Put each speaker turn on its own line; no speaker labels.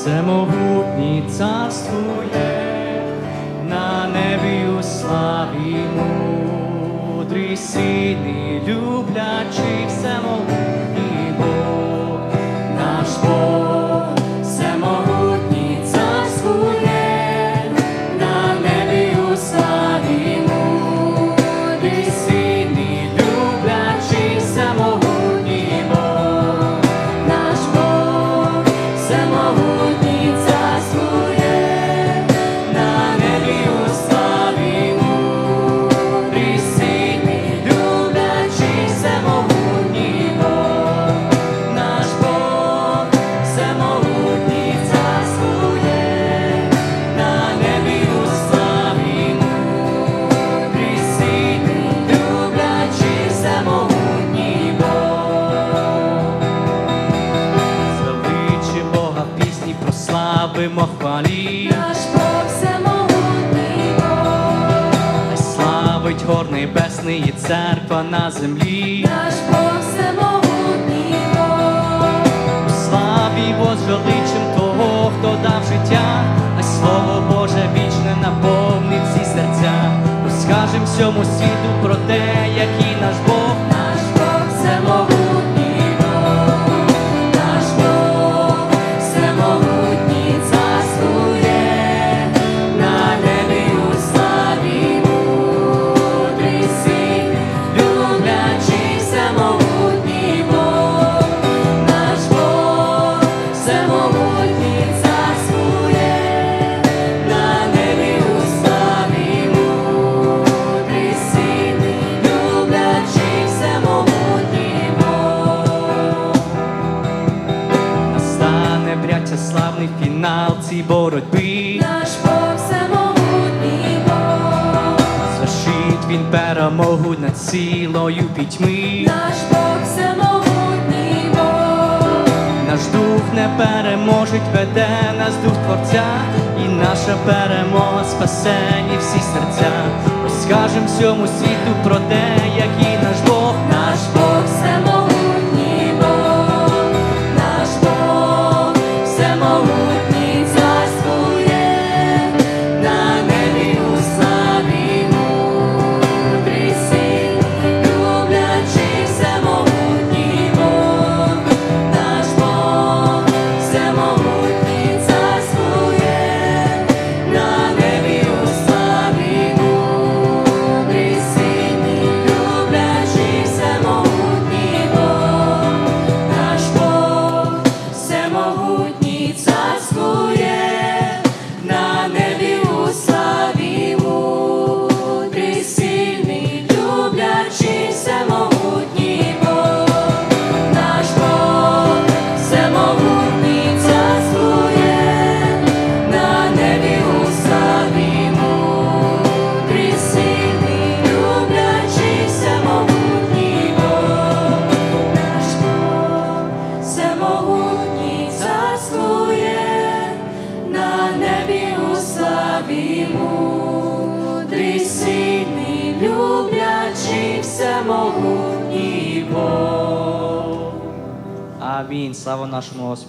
всемогутній царствує на небі у славі мудрий сильний, люблячий всемогутній. славимо хвалі,
наш Бог всемогутний Бог.
славить гор небесний і церква на землі,
наш Бог всемогутний Бог.
У славі возвеличим того, хто дав життя, а слово Боже вічне наповнить всі серця, розкажем всьому світу. цій боротьбі,
наш Бог самогутній Бог,
Звершить він перемогу над цілою пітьми,
наш Бог самогутній Бог,
наш дух не переможить, веде нас дух Творця, і наша перемога спасені всі серця. Розкажем всьому світу про те, який наш
Бог.
Амінь. Слава нашому Господу.